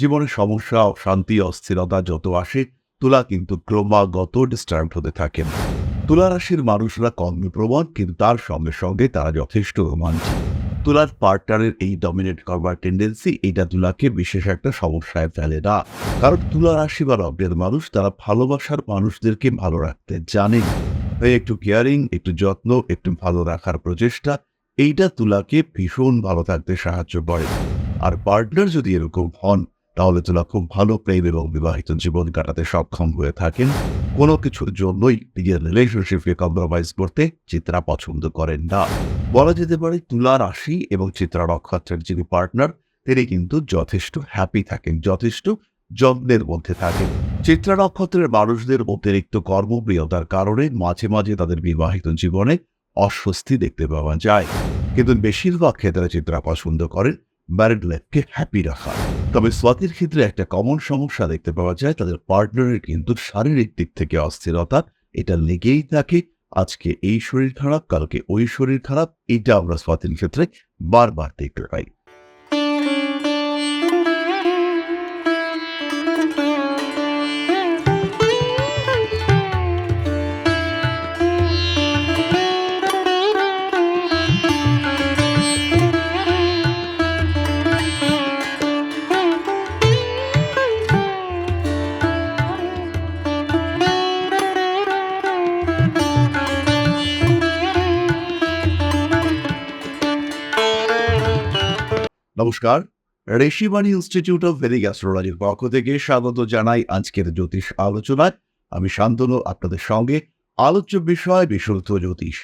জীবনে সমস্যা, অশান্তি, অস্থিরতা যত আসে, তুলা কিন্তু ক্রমাগত ডিস্টার্ব হতে থাকেন তুলা রাশির মানুষরা কর্মপ্রবণ, কিন্তু তার সঙ্গে সঙ্গে তারা যথেষ্ট রোমাঞ্চিক তুলার পার্টনারের এই ডমিনেট করবার টেন্ডেন্সি এটা তুলাকে বিশেষ একটা সমস্যায় ফেলে না। কারণ তুলা রাশি বা রবের মানুষ, তারা ভালোবাসার মানুষদেরকে ভালো রাখতে জানে। তাই একটু কেয়ারিং একটু যত্ন, একটু ভালো রাখার প্রচেষ্টা, এইটা তুলাকে ভীষণ ভালো থাকতে সাহায্য করে। আর পার্টনার যদি এরকম হন তাহলে তুলা খুব ভালো প্রেম এবং বিবাহিত জীবন কাটাতে সক্ষম হয়ে থাকেন। কোনো কিছুর জন্যই নিজের রিলেশনশিপকে কম্প্রোমাইজ করতে চিত্রা পছন্দ করেন না। বলা যেতে পারে, তুলা রাশি এবং চিত্রা নক্ষত্রের যিনি পার্টনার তিনি কিন্তু যথেষ্ট হ্যাপি থাকেন, যথেষ্ট যত্নের মধ্যে থাকেন। চিত্রা নক্ষত্রের মানুষদের অতিরিক্ত কর্মপ্রিয়তার কারণে মাঝে মাঝে তাদের বিবাহিত জীবনে অস্বস্তি দেখতে পাওয়া যায়। কিন্তু বেশিরভাগ ক্ষেত্রে চিত্রা পছন্দ করেন ম্যারিড লাইফকে হ্যাপি রাখা। তবে স্বাতির ক্ষেত্রে একটা কমন সমস্যা দেখতে পাওয়া যায়, তাদের পার্টনারের কিন্তু শারীরিক দিক থেকে অস্থিরতা, এটা লেগেই থাকে। আজকে এই শরীর খারাপ, কালকে ওই শরীর খারাপ, এটা আমরা স্বাতির ক্ষেত্রে বারবার দেখতে পাই। নমস্কার। ঋষিবাণী ইনস্টিটিউট অফ ভেদিক অ্যাস্ট্রোলজির পক্ষ থেকে স্বাগত জানাই আজকের জ্যোতিষ আলোচনায়। আমি শান্তনু, আপনাদের সঙ্গে আলোচ্য বিষয় বিশুদ্ধ জ্যোতিষ।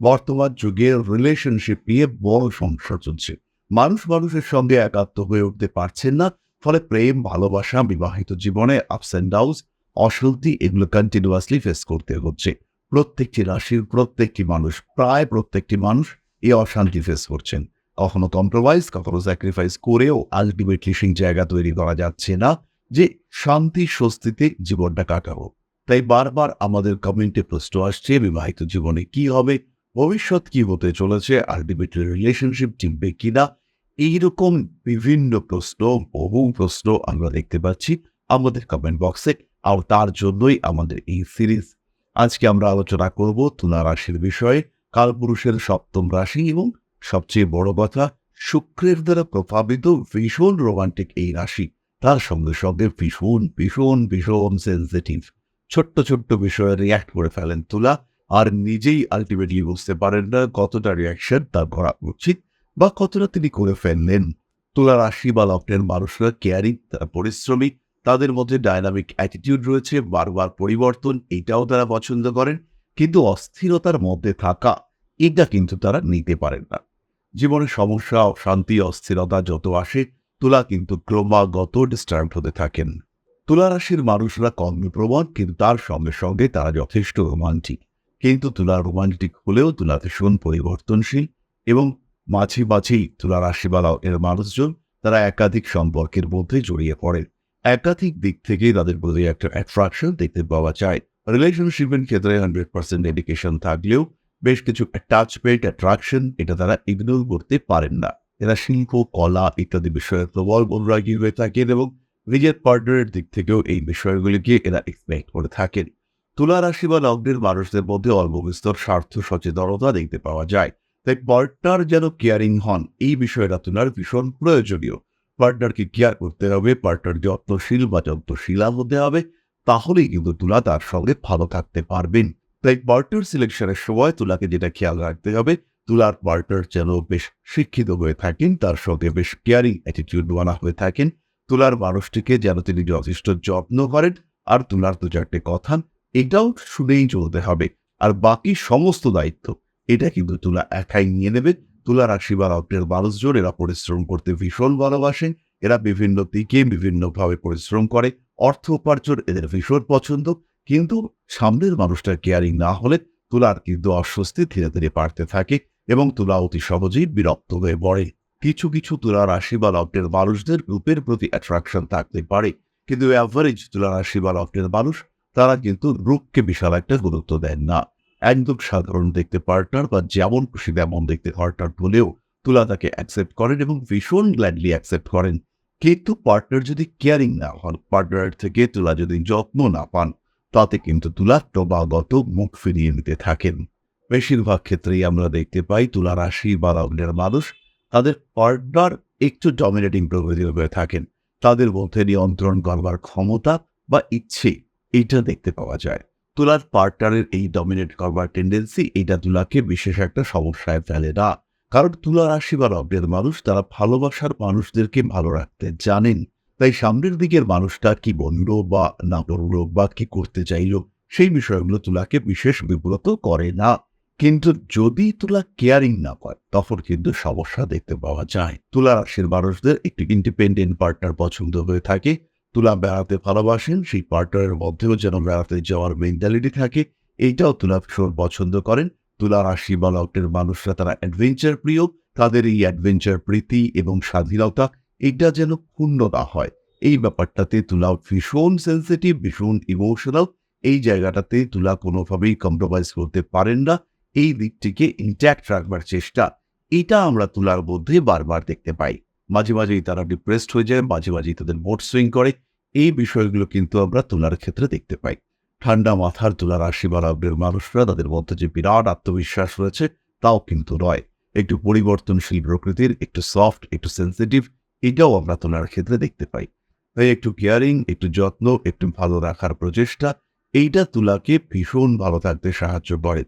বর্তমান যুগে রিলেশনশিপ নিয়ে বড় সমস্যা চলছে। মানুষ মানুষের সঙ্গে একাত্ম হয়ে উঠতে পারছেন না, ফলে প্রেম, ভালোবাসা, বিবাহিত জীবনে আপস অ্যান্ড ডাউস অশান্তি এগুলো কন্টিনিউয়াসলি ফেস করতে হচ্ছে। প্রত্যেকটি রাশির প্রত্যেকটি মানুষ, প্রায় প্রত্যেকটি মানুষ এই অশান্তি ফেস করছেন। কখনো কম্প্রোমাইজ কখনো স্যাক্রিফাইস করেও আলটিমেটলি সেই জায়গা তৈরি করা যাচ্ছে না যে শান্তি, স্বস্তিতে জীবনটা কাটাবো। তাই বারবার আমাদের কমেন্টে প্রশ্ন আসছে, বিবাহিত জীবনে কি হবে, ভবিষ্যৎ কি হতে চলেছে আলটিমেটলি রিলেশনশিপ টিমবে কিনা, এইরকম বিভিন্ন প্রশ্ন, বহু প্রশ্ন আমরা দেখতে পাচ্ছি আমাদের কমেন্ট বক্সে আর তার জন্যই আমাদের এই সিরিজ আজকে আমরা আলোচনা করব তুলা রাশির বিষয়ে কালপুরুষের সপ্তম রাশি এবং সবচেয়ে বড় কথা, শুক্রের দ্বারা প্রভাবিত ভীষণ রোমান্টিক এই রাশি। তার সঙ্গে সঙ্গে ভীষণ ভীষণ ভীষণ সেন্সিটিভ ছোট্ট ছোট্ট বিষয়ে রিয়াক্ট করে ফেলেন তুলা, আর নিজেই আলটিমেটলি বুঝতে পারেন না কতটা রিয়াকশন তার করা উচিত বা কতটা তিনি করে ফেললেন। তুলা রাশি বা লগ্নের মানুষরা কেয়ারিং তারা পরিশ্রমী, তাদের মধ্যে ডায়নামিক অ্যাটিটিউড রয়েছে, বারবার পরিবর্তন, এটাও তারা পছন্দ করেন, কিন্তু অস্থিরতার মধ্যে থাকা, এটা কিন্তু তারা নিতে পারেন না। জীবনে সমস্যা, অশান্তি, অস্থিরতা যত আসে, তুলা কিন্তু ক্রমাগত ডিস্টার্ব হতে থাকেন। তুলা রাশির মানুষরা কর্মপ্রবণ, কিন্তু তার সঙ্গে সঙ্গে তারা যথেষ্ট রোমান্টিক। কিন্তু তুলা রোমান্টিক হলেও তুলা ভীষণ পরিবর্তনশীল এবং মাঝে মাঝেই তুলা রাশিবালা এর মানুষজন তারা একাধিক সম্পর্কের মধ্যে জড়িয়ে পড়েন। একাধিক দিক থেকে তাদের প্রতি একটা অ্যাট্রাকশন দেখতে পাওয়া যায়। রিলেশনশিপের ক্ষেত্রে হান্ড্রেড পার্সেন্ট ডেডিকেশন থাকলেও বেশ কিছু অ্যাটাচমেন্ট অ্যাট্রাকশন এটা তারা ইগনোর করতে পারেন না। এরা শিল্প, কলা ইত্যাদি বিষয়ে প্রবল অনুরাগী হয়ে থাকেন এবং নিজের পার্টনারের দিক থেকেও এই বিষয়গুলিকে এরা এক্সপেক্ট করে থাকেন। তুলা রাশি বা লগ্নের মানুষদের মধ্যে অল্প বিস্তর স্বার্থ সচেতনতা দেখতে পাওয়া যায়। তাই পার্টনার যেন কেয়ারিং হন, এই বিষয়টা তুলার ভীষণ প্রয়োজনীয়। পার্টনারকে কেয়ার করতে হবে পার্টনার যত্নশীল বা যত্নশীলা হতে হবে, তাহলেই কিন্তু তুলা তার সঙ্গে ভালো থাকতে পারবেন। তাই পার্টনার সিলেকশনের সময় তুলাকে যেটা খেয়াল রাখতে হবে, তুলার পার্টনার যেন বেশ শিক্ষিত হয়ে থাকেন, তার সঙ্গে বেশ কেয়ারিং অ্যাটিটিউড বানা হয়ে থাকেন। তুলার মানুষটিকে যেন তিনি যথেষ্ট যত্ন করেন, আর তুলার দু চারটে কথা এটাও শুনেই চলতে হবে। আর বাকি সমস্ত দায়িত্ব, এটা কিন্তু তুলা একাই নিয়ে নেবে। তুলা রাশি বা মানুষজন এরা পরিশ্রম করতে ভীষণ ভালোবাসেন, এরা বিভিন্ন দিকে বিভিন্নভাবে পরিশ্রম করে, অর্থ উপার্জন এদের ভীষণ পছন্দ। কিন্তু সামনের মানুষটার কেয়ারিং না হলে তুলার কিন্তু অস্বস্তি ধীরে ধীরে বাড়তে থাকে এবং তুলা অতি সহজেই বিরক্ত হয়ে পড়ে। কিছু কিছু তুলা রাশি বা লগ্নের মানুষদের রূপের প্রতি অ্যাট্রাকশন থাকতে পারে, কিন্তু অ্যাভারেজ তুলা রাশি বা লগ্নের মানুষ, তারা কিন্তু রূপকে বিশাল একটা গুরুত্ব দেন না। একদম সাধারণ দেখতে পার্টনার বা যেমন খুশি তেমন দেখতে পার্টনার বলেও তুলা তাকে অ্যাকসেপ্ট করেন এবং ভীষণ গ্ল্যাডলি অ্যাকসেপ্ট করেন। কিন্তু পার্টনার যদি কেয়ারিং না হন পার্টনার থেকে তুলা যদি যত্ন না পান তাতে কিন্তু তুলা ক্রমাগত মুখ ফিরিয়ে নিতে থাকেন। বেশিরভাগ ক্ষেত্রেই আমরা দেখতে পাই তুলা রাশি বা লগ্নের মানুষ তাদের পার্টনার একটু ডমিনেটিং প্রকৃতির হয়ে থাকেন। তাদের মধ্যে নিয়ন্ত্রণ করবার ক্ষমতা বা ইচ্ছে এইটা দেখতে পাওয়া যায়। তুলার পার্টনারের এই ডমিনেট করবার টেন্ডেন্সি এটা তুলাকে বিশেষ একটা সমস্যায় ফেলে না। কারণ তুলা রাশি বা লগ্নের মানুষ তারা ভালোবাসার মানুষদেরকে ভালো রাখতে জানেন। তাই সামনের দিকের মানুষটা কি বলল বা না বলল বা কি করতে চাইল, সেই বিষয়গুলো তুলাকে বিশেষ বিব্রত করে না। কিন্তু যদি তুলা কেয়ারিং না পায়, তখন কিন্তু সমস্যা দেখতে পাওয়া যায়। তুলা রাশির মানুষদের একটি ইন্ডিপেন্ডেন্ট পার্টনার পছন্দ হয়ে থাকে। তুলা বেড়াতে ভালোবাসেন, সেই পার্টনারের মধ্যেও যেন বেড়াতে যাওয়ার মেন্টালিটি থাকে। এইটাও তুলা ভীষণ পছন্দ করেন। তুলা রাশি বা লগ্নের মানুষরা তারা অ্যাডভেঞ্চার প্রিয় তাদের এই অ্যাডভেঞ্চার প্রীতি এবং স্বাধীনতা এটা যেন ক্ষুণ্ণ না হয়। এই ব্যাপারটাতে তুলা ভীষণ সেন্সিটিভ ভীষণ ইমোশনাল এই জায়গাটাতে তুলা কোনোভাবেই কম্প্রোমাইজ করতে পারেন না। এই দিকটিকে ইন্ট্যাক্ট রাখবার চেষ্টা। এটা আমরা তুলার মধ্যে বারবার দেখতে পাই। মাঝে মাঝেই তারা ডিপ্রেসড হয়ে যায়, মাঝে মাঝেই তাদের মোট সুইং করে। এই বিষয়গুলো কিন্তু আমরা তুলার ক্ষেত্রে দেখতে পাই। ঠান্ডা মাথার তুলা রাশি বা লগ্নের মানুষরা, তাদের মধ্যে যে বিরাট আত্মবিশ্বাস রয়েছে, তাও কিন্তু নয়। একটু পরিবর্তনশীল প্রকৃতির, একটু সফট একটু সেন্সিটিভ এটাও আমরা তোলার ক্ষেত্রে দেখতে পাই। তাই একটু কেয়ারিং একটু যত্ন, একটু ভালো রাখার প্রচেষ্টা, এইটা তুলাকে ভীষণ ভালো থাকতে সাহায্য করে।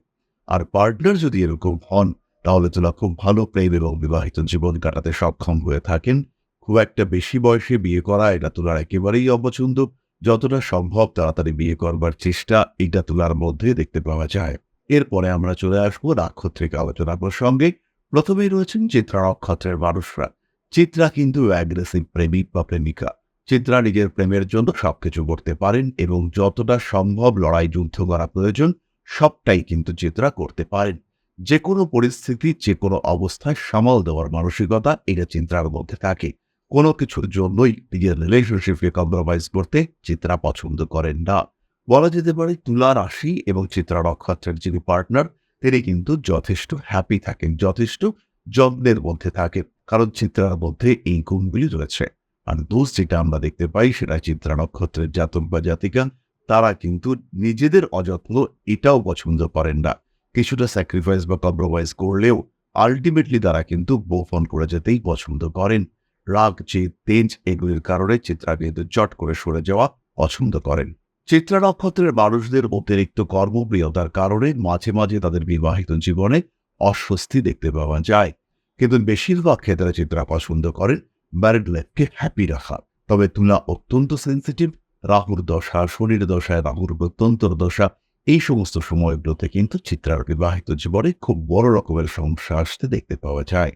আর পার্টনার যদি এরকম হন, তাহলে তোলা খুব ভালো প্রেম এবং বিবাহিত জীবন কাটাতে সক্ষম হয়ে থাকেন। খুব একটা বেশি বয়সে বিয়ে করা এটা তোলার একেবারেই অপছন্দ। যতটা সম্ভব তাড়াতাড়ি বিয়ে করবার চেষ্টা এটা তুলার মধ্যে দেখতে পাওয়া যায়। এরপরে আমরা চলে আসব নাক্ষত্রিক আলোচনা প্রসঙ্গে। প্রথমেই রয়েছেন চিত্রা নক্ষত্রের মানুষরা। চিত্রা কিন্তু অ্যাগ্রেসিভ প্রেমিক বা প্রেমিকা। চিত্রা নিজের প্রেমের জন্য সবকিছু করতে পারেন এবং যতটা সম্ভব লড়াই, যুদ্ধ করা প্রয়োজন, সবটাই কিন্তু চিত্রা করতে পারেন। যে কোনো পরিস্থিতি যে কোনো অবস্থায় সামাল দেওয়ার মানসিকতা এটা চিত্রার মধ্যে থাকে। কোনো কিছুর জন্যই নিজের রিলেশনশিপকে কম্প্রোমাইজ করতে চিত্রা পছন্দ করেন না। বলা যেতে পারে তুলা রাশি এবং চিত্রা নক্ষত্রের যিনি পার্টনার তিনি কিন্তু যথেষ্ট হ্যাপি থাকেন, যথেষ্ট যত্নের মধ্যে থাকে। কারণ চিত্রার মধ্যে এই গুণগুলি রয়েছে। আর দোষ যেটা আমরা দেখতে পাই, সেটা চিত্রা নক্ষত্রের জাতক বা জাতিকা। তারা কিন্তু নিজেদের অযত্ন এটাও পছন্দ করেন না। কিছুটা স্যাক্রিফাইস বা কম্প্রোমাইজ করলেও আলটিমেটলি তারা কিন্তু বোফন করে যেতেই পছন্দ করেন। রাগ যে তেজ এগুলির কারণে চিত্রা কিন্তু চট করে সরে যাওয়া পছন্দ করেন। চিত্রা নক্ষত্রের মানুষদের অতিরিক্ত কর্মপ্রিয়তার কারণে মাঝে মাঝে তাদের বিবাহিত জীবনে অস্বস্তি দেখতে পাওয়া যায়। কিন্তু বেশিরভাগ ক্ষেত্রে চিত্রা পছন্দ করেন ম্যারিড লাইফকে হ্যাপি রাখা। তবে তুলা অত্যন্ত সেন্সিটিভ রাহুর দশা, শনির দশায় রাহুর প্রত্যন্তর দশা, এই সমস্ত সময়গুলোতে কিন্তু চিত্রার বিবাহিত জীবনে খুব বড় রকমের সমস্যা আসতে দেখতে পাওয়া যায়।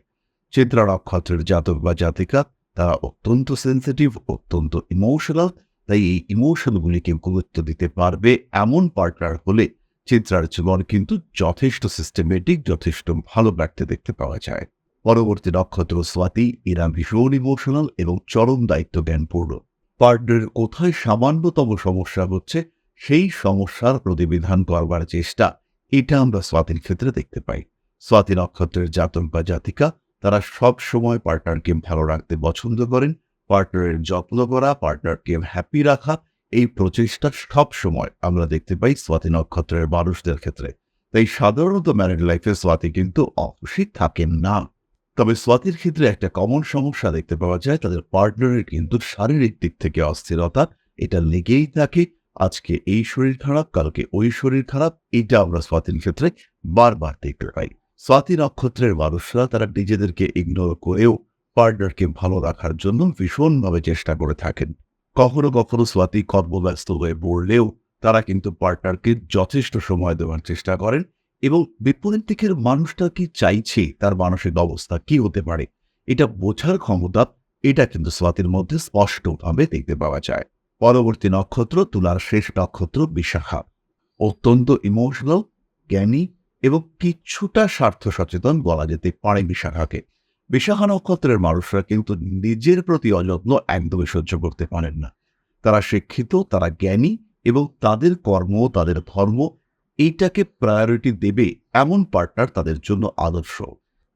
চিত্রা নক্ষত্রের জাতক বা জাতিকা, তারা অত্যন্ত সেন্সিটিভ অত্যন্ত ইমোশনাল তাই এই ইমোশনগুলিকে গুরুত্ব দিতে পারবে এমন পার্টনার হলে চিত্রার জীবন কিন্তু যথেষ্ট সিস্টেমেটিক যথেষ্ট ভালো ব্যক্তি দেখতে পাওয়া যায়। পরবর্তী নক্ষত্র স্বাতি, এরা ভীষণ ইমোশনাল এবং চরম দায়িত্ব জ্ঞানপূর্ণ পার্টনারের কোথায় সামান্যতম সমস্যা হচ্ছে, সেই সমস্যার প্রতিবিধান করবার চেষ্টা, এটা আমরা স্বাতির ক্ষেত্রে দেখতে পাই। স্বাতি নক্ষত্রের জাতক বা জাতিকা, তারা সব সময় পার্টনারকে ভালো রাখতে পছন্দ করেন পার্টনারের যত্ন করা পার্টনারকে হ্যাপি রাখা এই প্রচেষ্টা সব সময় আমরা দেখতে পাই স্বাতি নক্ষত্রের মানুষদের ক্ষেত্রে। তাই সাধারণত ম্যারিড লাইফে স্বাতি কিন্তু অখুশি থাকেন না। তবে স্বাতির ক্ষেত্রে একটা কমন সমস্যা দেখতে পাওয়া যায়, তাদের পার্টনারের কিন্তু শারীরিক দিক থেকে অস্থিরতা, এটা লেগেই থাকে। আজকে এই শরীর খারাপ, কালকে ওই শরীর খারাপ, এটা আমরা স্বাতির ক্ষেত্রে বারবার দেখতে পাই। স্বাতি নক্ষত্রের মানুষরা তারা নিজেদেরকে ইগনোর করেও পার্টনারকে ভালো রাখার জন্য ভীষণভাবে চেষ্টা করে থাকেন। কখনো কখনো স্বাতি কর্মব্যস্ত হয়ে পড়লেও তারা কিন্তু পার্টনারকে যথেষ্ট সময় দেওয়ার চেষ্টা করেন এবং বিপরীত দিকের মানুষটা কি চাইছে, তার মানসিক অবস্থা কি হতে পারে, এটা বোঝার ক্ষমতা এটা কিন্তু স্বাতির মধ্যে স্পষ্টভাবে দেখতে পাওয়া যায়। পরবর্তী নক্ষত্র, তুলার শেষ নক্ষত্র বিশাখা। অত্যন্ত ইমোশনাল জ্ঞানী এবং কিছুটা স্বার্থ সচেতন বলা যেতে পারে বিশাখাকে। বিশাখা নক্ষত্রের মানুষরা কিন্তু নিজের প্রতি অযত্ন একদমই সহ্য করতে পারেন না। তারা শিক্ষিত, তারা জ্ঞানী এবং তাদের কর্ম, তাদের ধর্ম এইটাকে প্রায়োরিটি দেবে এমন পার্টনার তাদের জন্য আদর্শ।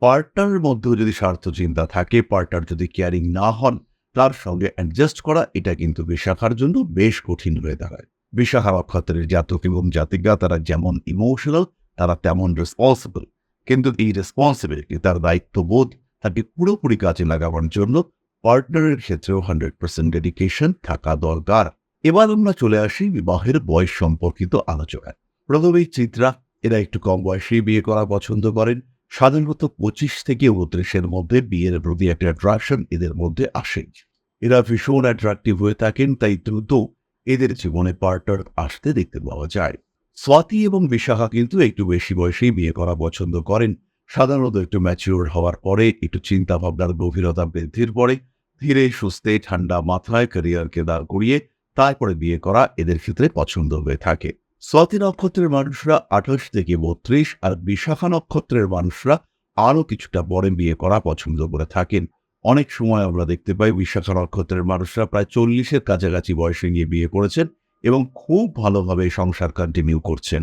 পার্টনারের মধ্যেও যদি স্বার্থ চিন্তা থাকে পার্টনার যদি কেয়ারিং না হন, তার সঙ্গে অ্যাডজাস্ট করা এটা কিন্তু বিশাখার জন্য বেশ কঠিন হয়ে দাঁড়ায়। বিশাখা নক্ষত্রের জাতক এবং জাতিকা তারা যেমন ইমোশনাল তারা তেমন রেসপন্সিবল কিন্তু এই রেসপন্সিবিলিটি তার দায়িত্ববোধ তাকে পুরোপুরি কাজে লাগাবার জন্য পার্টনারের ক্ষেত্রেও হান্ড্রেড পার্সেন্ট ডেডিকেশন থাকা দরকার। এবার আমরা চলে আসি বিবাহের বয়স সম্পর্কিত আলোচনায়। প্রথমেই চিত্রা, এরা একটু কম বয়সে বিয়ে করা পছন্দ করেন। সাধারণত পঁচিশ থেকে উনত্রিশের মধ্যে বিয়ের প্রতি একটা অ্যাট্রাকশন এদের মধ্যে আসে। এরা ভীষণ অ্যাট্রাকটিভ হয়ে থাকেন, তাই দ্রুত এদের জীবনে পার্টনার আসতে দেখতে পাওয়া যায়। স্বাতি এবং বিশাখা কিন্তু একটু বেশি বয়সেই বিয়ে করা পছন্দ করেন। সাধারণত একটু ম্যাচিওর হওয়ার পরে, একটু চিন্তা ভাবনার গভীরতা বৃদ্ধির পরে, ধীরে সুস্থে ঠান্ডা মাথায় ক্যারিয়ারকে দাঁড় করিয়ে, তারপরে বিয়ে করা এদের ক্ষেত্রে পছন্দ হয়ে থাকে। স্বাতি নক্ষত্রের মানুষরা আঠাশ থেকে বত্রিশ আর বিশাখা নক্ষত্রের মানুষরা আরও কিছুটা পরে বিয়ে করা পছন্দ করে থাকেন। অনেক সময় আমরা দেখতে পাই বিশাখা নক্ষত্রের মানুষরা প্রায় চল্লিশের কাছাকাছি বয়সে গিয়ে বিয়ে করেছেন এবং খুব ভালোভাবে সংসার কন্টিনিউ করছেন।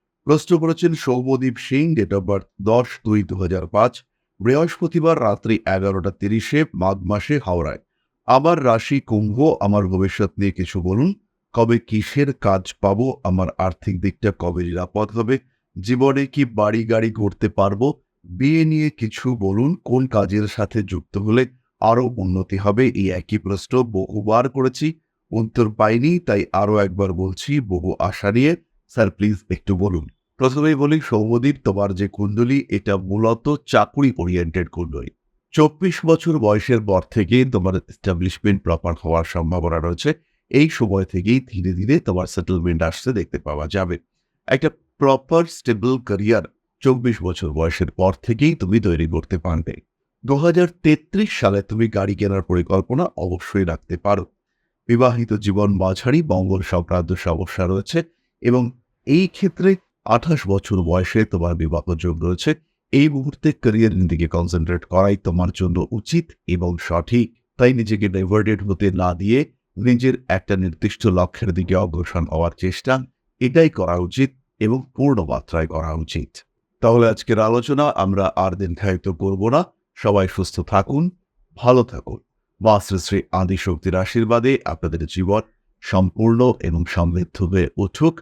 প্রশ্ন করেছেন Soumyadip Singh date of birth দশ দুই দু হাজার পাঁচ, বৃহস্পতিবার রাত্রি এগারোটা তিরিশে মাঘ মাসে হাওড়ায়। আমার রাশি কুম্ভ, আমার ভবিষ্যৎ নিয়ে কিছু বলুন। কবে কিসের কাজ পাব? আমার আর্থিক দিকটা কবে নিরাপদ হবে? জীবনে কি বাড়ি গাড়ি করতে পারব? বিয়ে নিয়ে কিছু বলুন। কোন কাজের সাথে যুক্ত হলে আরও উন্নতি হবে? এই একই প্রশ্ন বহুবার করেছি, উত্তর পাইনি, তাই আরও একবার বলছি, বহু আশা নিয়ে। স্যার, প্লিজ একটু বলুন। প্রথমেই বলি সৌমদীপ তোমার যে কুণ্ডলী, এটা মূলত চাকুরি ওরিয়েন্টেড কুণ্ডলী। চব্বিশ বছর বয়সের পর থেকে তোমার এস্টাবলিশমেন্ট প্রপার হওয়ার সম্ভাবনা রয়েছে। এই সময় থেকেই ধীরে ধীরে তোমার সেটেলমেন্ট আসতে দেখতে পাওয়া যাবে। একটা প্রপার স্টেবল ক্যারিয়ার চব্বিশ বছর বয়সের পর থেকেই তুমি তৈরি করতে পারবে। দু হাজার তেত্রিশ সালে তুমি গাড়ি কেনার পরিকল্পনা অবশ্যই রাখতে পারো। বিবাহিত জীবন মাঝারি মঙ্গল সংক্রান্ত সমস্যা রয়েছে এবং এই ক্ষেত্রে আঠাশ বছর বয়সে তোমার বিবাহ যোগ রয়েছে। এই মুহূর্তে ক্যারিয়ারের দিকে কনসেন্ট্রেট করাই তোমার জন্য উচিত এবং সঠিক। তাই নিজেকে ডাইভার্টেড হতে না দিয়ে নিজের একটা নির্দিষ্ট লক্ষ্যের দিকে অগ্রসর হওয়ার চেষ্টা, এটাই করা উচিত এবং পূর্ণ মাত্রায় করা উচিত। তাহলে আজকের আলোচনা আমরা আর দিন দীর্ঘায়িত করব না। সবাই সুস্থ থাকুন, ভালো থাকুন। মা শ্রী শ্রী আদিশক্তির আশীর্বাদে আপনাদের জীবন সম্পূর্ণ এবং সমৃদ্ধ হয়ে উঠুক।